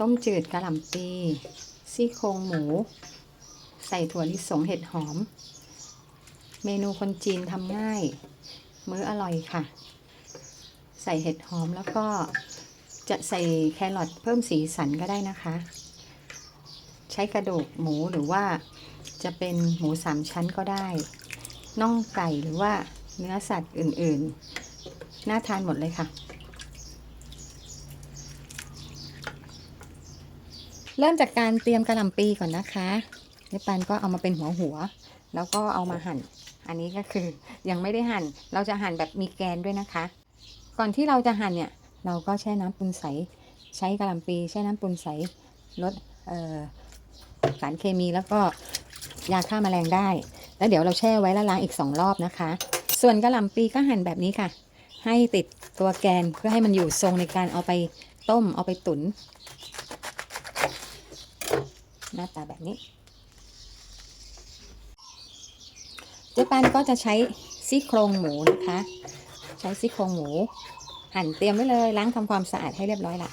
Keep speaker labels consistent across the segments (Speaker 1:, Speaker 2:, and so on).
Speaker 1: ต้มจืดกะหล่ำปี ซี่โครงหมู ใส่ถั่วลิสงเห็ดหอม เมนูคนจีนทำง่าย มื้ออร่อยค่ะ ใส่เห็ดหอมแล้วก็จะใส่แครอทเพิ่มสีสันก็ได้นะคะ ใช้กระดูกหมูหรือว่าจะเป็นหมูสามชั้นก็ได้ น่องไก่หรือว่าเนื้อสัตว์อื่นๆ น่าทานหมดเลยค่ะ เริ่มจากการเตรียมกระหล่ำปีก่อนนะคะเนปันก็เอามาเป็นหัวหัว แล้วก็เอามาหั่น อันนี้ก็คือยังไม่ได้หั่น เราจะหั่นแบบมีแกนด้วยนะคะ ก่อนที่เราจะหั่นเนี่ย เราก็แช่น้ำปูนใส ใช้กระหล่ำปีแช่น้ำปูนใสลดสารเคมีแล้วก็ยาฆ่าแมลงได้ แล้วเดี๋ยวเราแช่ไว้แล้วล้างอีกสองรอบนะคะ ส่วนกระหล่ำปีก็หั่นแบบนี้ค่ะ ให้ติดตัวแกนเพื่อให้มันอยู่ทรงในการเอาไปต้มเอาไปตุ๋น หน้าตาแบบนี้เจ๊ปานก็จะใช้ซี่โครงหมูนะคะ ใช้ซี่โครงหมู หั่นเตรียมไว้เลยล้างทำความสะอาดให้เรียบร้อยละ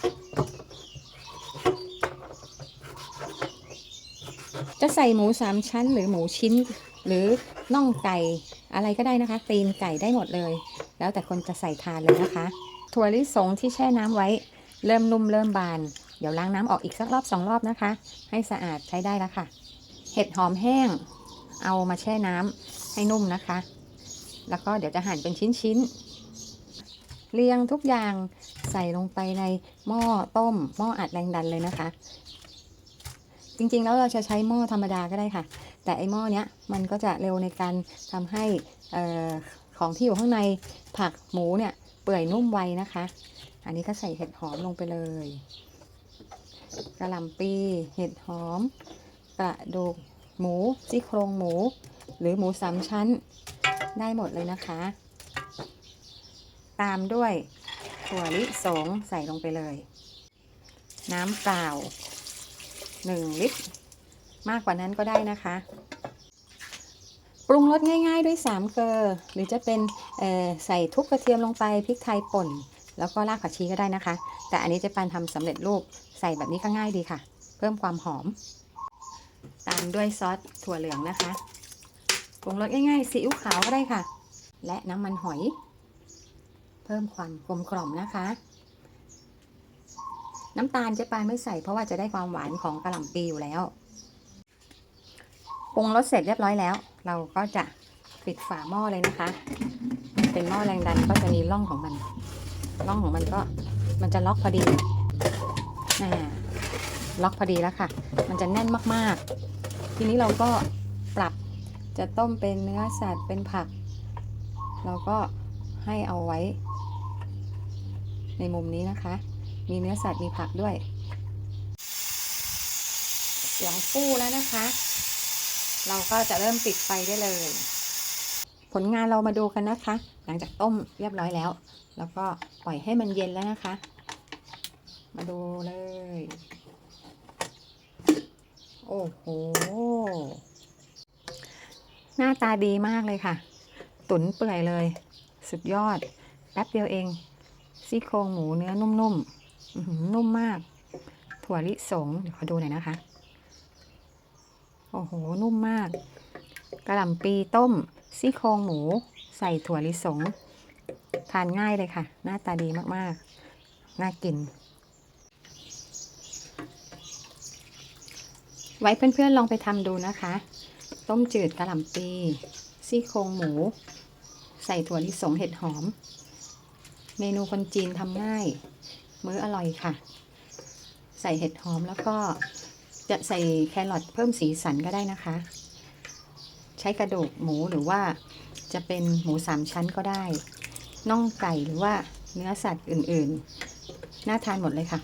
Speaker 1: จะใส่หมูสามชั้นหรือหมูชิ้น หรือน่องไก่อะไรก็ได้นะคะตีนไก่ได้หมดเลย แล้วแต่คนจะใส่ทานเลยนะคะ ถั่วลิสงที่แช่น้ำไว้ เริ่มนุ่มเริ่มบาน เดี๋ยวล้างน้ำออกอีกสักรอบสองรอบนะคะ ให้สะอาดใช้ได้แล้วค่ะ เห็ดหอมแห้ง เอามาแช่น้ำให้นุ่มนะคะ แล้วก็เดี๋ยวจะหั่นเป็นชิ้นๆ เรียงทุกอย่างใส่ลงไปในหม้อต้ม หม้ออัดแรงดันเลยนะคะ จริงๆแล้วเราจะใช้หม้อธรรมดาก็ได้ค่ะ แต่ไอหม้อเนี้ยมันก็จะเร็วในการทำให้ของที่อยู่ข้างในผักหมูเนี่ยเปื่อยนุ่มไวนะคะ อันนี้ก็ใส่เห็ดหอมลงไปเลย กระหล่ำปีเห็ดหอม กระดูกหมูซี่โครงหมู หรือหมูสามชั้น ได้หมดเลยนะคะ ตามด้วยถั่วลิสงใส่ลงไปเลย น้ำเปล่า 1 ลิตร มากกว่านั้นก็ได้นะคะ ปรุงรสง่ายๆด้วย 3 เกลอหรือจะเป็นใส่ทุบกระเทียมลงไปพริกไทยป่น แล้วก็รากผักชีก็ได้นะคะ แต่อันนี้เจะปานทำสำเร็จรูปใส่แบบนี้ก็ง่ายดีค่ะ เพิ่มความหอม ตามด้วยซอสถั่วเหลืองนะคะปรุงรสง่ายๆซีอิ๊วขาวก็ได้ค่ะ และน้ำมันหอย เพิ่มความกลมกล่อมนะคะ น้ำตาลเจ๊ปานไม่ใส่เพราะว่าจะได้ความหวานของกระหล่ำปีอยู่แล้วปรุงรสเสร็จเรียบร้อยแล้ว เราก็จะปิดฝาหม้อเลยนะคะ เป็นหม้อแรงดันก็จะมีร่องของมัน ร่องของมันก็มันจะล็อกพอดีน่าล็อกพอดีแล้วค่ะ มันจะแน่นมากๆ ทีนี้เราก็ปรับจะต้มเป็นเนื้อสัตว์เป็นผัก เราก็ให้เอาไว้ ในมุมนี้นะคะ มีเนื้อสัตว์มีผักด้วย เสียงฟู่แล้วนะคะ เราก็จะเริ่มปิดไฟได้เลย ลงานเรามาดูกันนะคะ หลังจากต้มเรียบร้อยแล้ว แล้วก็ปล่อยให้มันเย็นแล้วนะคะ มาดูเลย โอ้โห หน้าตาดีมากเลยค่ะ ตุ๋นเปื่อยเลย สุดยอด แป๊บเดียวเอง ซี่โครงหมูเนื้อนุ่มๆ นุ่มมาก ถั่วลิสง เดี๋ยวขอดูหน่อยนะคะ โอ้โห นุ่มมากกระหล่ำปีต้ม ซี่โครงหมูใส่ถั่วลิสง ทานง่ายเลยค่ะ หน้าตาดีมากๆ น่ากิน ไว้เพื่อนๆลองไปทำดูนะคะ ต้มจืดกระหล่ำปีซี่โครงหมู ใส่ถั่วลิสงเห็ดหอม เมนูคนจีนทำง่าย มื้ออร่อยค่ะ ใส่เห็ดหอมแล้วก็จะใส่แครอทเพิ่มสีสันก็ได้นะคะ ใช้กระดูกหมูหรือว่าจะเป็นหมูสามชั้นก็ได้น่องไก่หรือว่าเนื้อสัตว์อื่นๆ น่าทานหมดเลยค่ะ